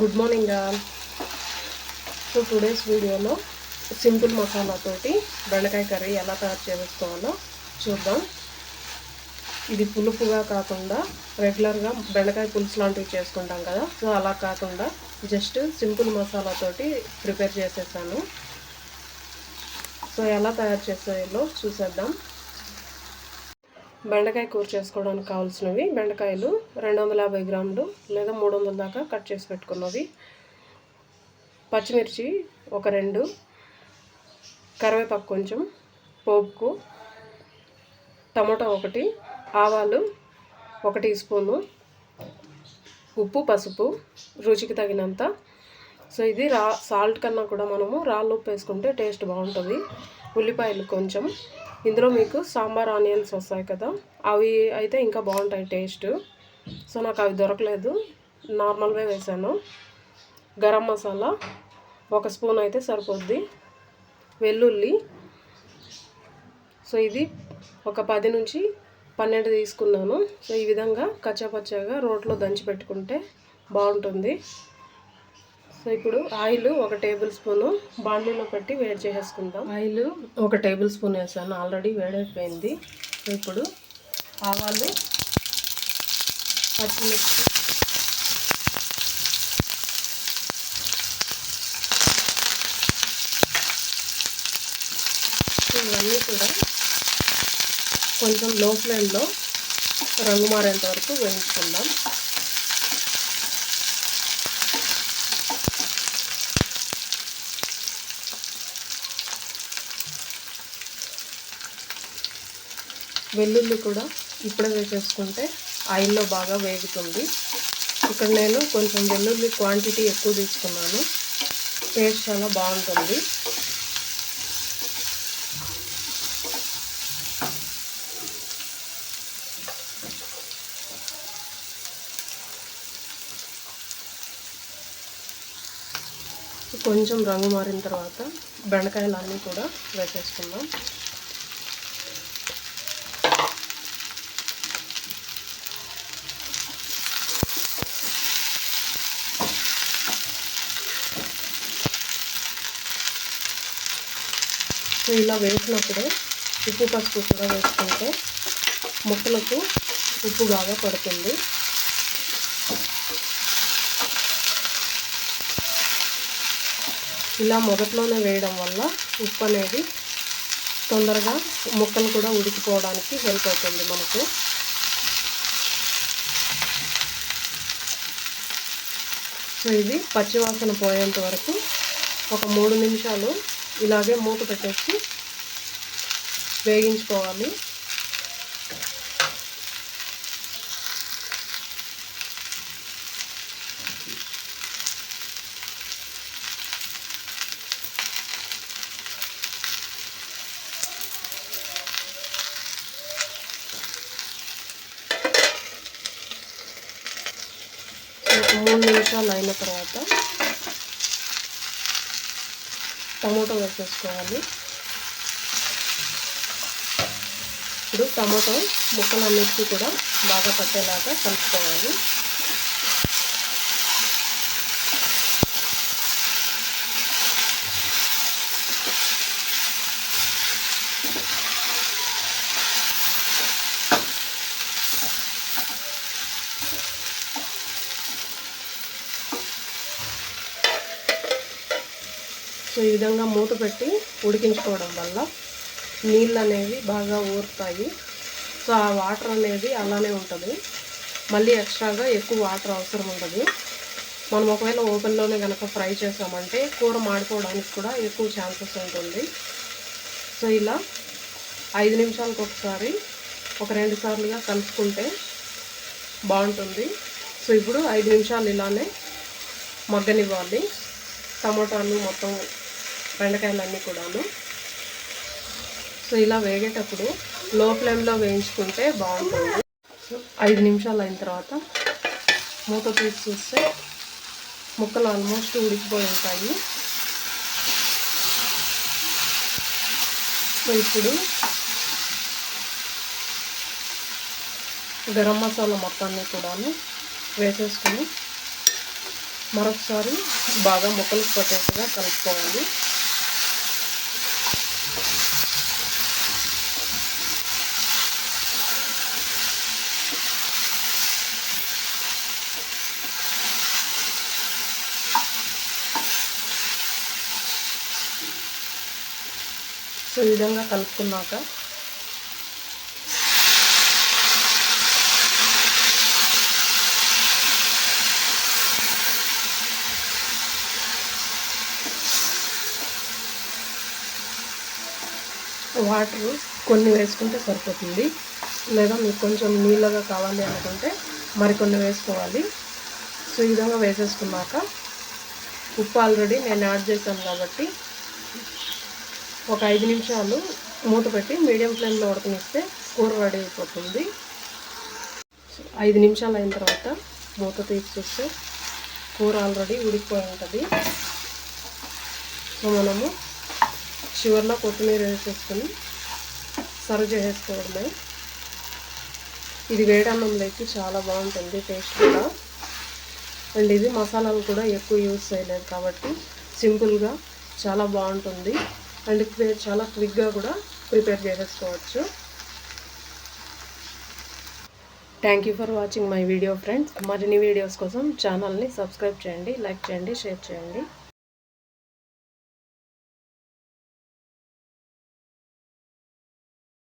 Good morning so today's వీడియోలో simple మసాలాతోటి బెండకాయ కర్రీ ఎలా తయారు చేసుకోవాలో చూద్దాం. ఇది పులుపుగా కాకుండా రెగ్యులర్గా బెండకాయ పులుసు లాంటివి చేసుకుంటాం కదా. సో అలా కాకుండా జస్ట్ సింపుల్ మసాలాతోటి ప్రిపేర్ చేసేసాను. సో ఎలా తయారు చేసేలో చూసేద్దాం. బెండకాయ కూర చేసుకోవడానికి కావాల్సినవి. బెండకాయలు రెండు వందల యాభై గ్రాములు లేదా మూడు వందల దాకా కట్ చేసి పెట్టుకున్నవి. పచ్చిమిర్చి ఒక రెండు. కరివేపాకు కొంచెం. పోపుకు టమాటా ఒకటి. ఆవాలు ఒక టీ స్పూను. ఉప్పు పసుపు రుచికి తగినంత. సో ఇది రా సాల్ట్ కన్నా కూడా మనము రాళ్ళు ఉప్పు వేసుకుంటే టేస్ట్ బాగుంటుంది. ఉల్లిపాయలు కొంచెం. ఇందులో మీకు సాంబార్ ఆనియన్స్ వస్తాయి కదా. అవి అయితే ఇంకా బాగుంటాయి టేస్ట్. సో నాకు అవి దొరకలేదు. నార్మల్గా వేసాను. గరం మసాలా ఒక స్పూన్ అయితే సరిపోద్ది. వెల్లుల్లి. సో ఇది ఒక పది నుంచి పన్నెండు తీసుకున్నాను. సో ఈ విధంగా కచ్చాపచ్చాగా రోట్లో దంచి పెట్టుకుంటే బాగుంటుంది. సో ఇప్పుడు ఆయిల్ ఒక టేబుల్ స్పూను బాండీలో పెట్టి వేడి చేసేసుకుందాం. ఆయిల్ ఒక టేబుల్ స్పూన్ వేసాను. ఆల్రెడీ వేడైపోయింది. ఇప్పుడు ఆవాలు పచ్చిమిర్చి ఇవన్నీ కూడా కొంచెం లో ఫ్లేమ్లో రంగు మారేంత వరకు వేయించుకుందాం. వెల్లుల్లి కూడా ఇప్పుడే వేసేసుకుంటే ఆయిల్లో బాగా వేగుతుంది. ఇక్కడ నేను కొంచెం వెల్లుల్లి క్వాంటిటీ ఎక్కువ తీసుకున్నాను. టేస్ట్ చాలా బాగుంటుంది. కొంచెం రంగు మారిన తర్వాత బెండకాయలు అన్నీ కూడా వేసేసుకుందాం. సో ఇలా వేసినప్పుడే ఉప్పు పసుపు కూడా వేసుకుంటే ముక్కలకు ఉప్పు బాగా పడుతుంది. ఇలా మొదట్లోనే వేయడం వల్ల ఉప్పు అనేది తొందరగా ముక్కలు కూడా ఉడికిపోవడానికి హెల్ప్ అవుతుంది మనకు. సో ఇది పచ్చివాసన పోయేంత వరకు ఒక మూడు నిమిషాలు ఇలాగే మూత పెట్టేసి వేగించుకోవాలి. ఒక మూడు నిమిషాలు అయిన తర్వాత టమాటో వేసేసుకోవాలి. ఇప్పుడు టమాటో ముక్కలన్నిటికీ కూడా బాగా పట్టేలాగా కలుపుకోవాలి. సో ఈ విధంగా మూత పెట్టి ఉడికించుకోవడం వల్ల నీళ్ళు అనేవి బాగా ఊరుతాయి. సో ఆ వాటర్ అనేది అలానే ఉంటుంది. మళ్ళీ ఎక్స్ట్రాగా ఎక్కువ వాటర్ అవసరం ఉండదు. మనం ఒకవేళ ఓపెన్లోనే కనుక ఫ్రై చేసామంటే కూర మాడిపోవడానికి కూడా ఎక్కువ ఛాన్సెస్ ఉంటుంది. సో ఇలా ఐదు నిమిషాలకు ఒకసారి ఒక రెండు సార్లుగా కలుపుకుంటే బాగుంటుంది. సో ఇప్పుడు ఐదు నిమిషాలు ఇలానే మగ్గనివ్వాలి. టమోటాలు మొత్తం బెండకాయలన్నీ కూడాను. సో ఇలా వేగేటప్పుడు లో ఫ్లేమ్లో వేయించుకుంటే బాగుంటుంది. సో ఐదు నిమిషాలు అయిన తర్వాత మూత తీసి చూస్తే ముక్కలు ఆల్మోస్ట్ ఉడికిపోయి ఉంటాయి. సో ఇప్పుడు గరం మసాలా మొత్తాన్ని కూడాను వేసేసుకొని మరొకసారి బాగా ముక్కలు పట్టేట్టుగా కలుపుకోవాలి. సో ఈ విధంగా కలుపుకున్నాక వాటర్ కొన్ని వేసుకుంటే సరిపోతుంది. లేదా మీకు కొంచెం నీళ్ళగా కావాలి అనుకుంటే మరికొన్ని వేసుకోవాలి. సో ఈ విధంగా వేసేసుకున్నాక ఉప్పు ఆల్రెడీ నేను యాడ్ చేశాను కాబట్టి ఒక ఐదు నిమిషాలు మూత పెట్టి మీడియం ఫ్లేమ్లో ఉడకనిస్తే కూర రెడీ అయిపోతుంది. ఐదు నిమిషాలు అయిన తర్వాత మూత తీసి చూస్తే కూర ఆల్రెడీ ఉడికిపోయి ఉంటుంది. సో మనము చివరిలో కొత్తిమీర వేసేసుకొని సర్వ్ చేసేసుకోవడమే. ఇది వేడన్నంలోకి చాలా బాగుంటుంది టేస్ట్ కూడా. అండ్ ఇది మసాలాలు కూడా ఎక్కువ యూస్ చేయలేదు కాబట్టి సింపుల్గా చాలా బాగుంటుంది. అండ్ చాలా క్విక్గా కూడా ప్రిపేర్ చేసేసుకోవచ్చు. Thank you for watching my video friends మరిన్ని వీడియోస్ కోసం ఛానల్ని సబ్స్క్రైబ్ చేయండి లైక్ చేయండి షేర్ చేయండి.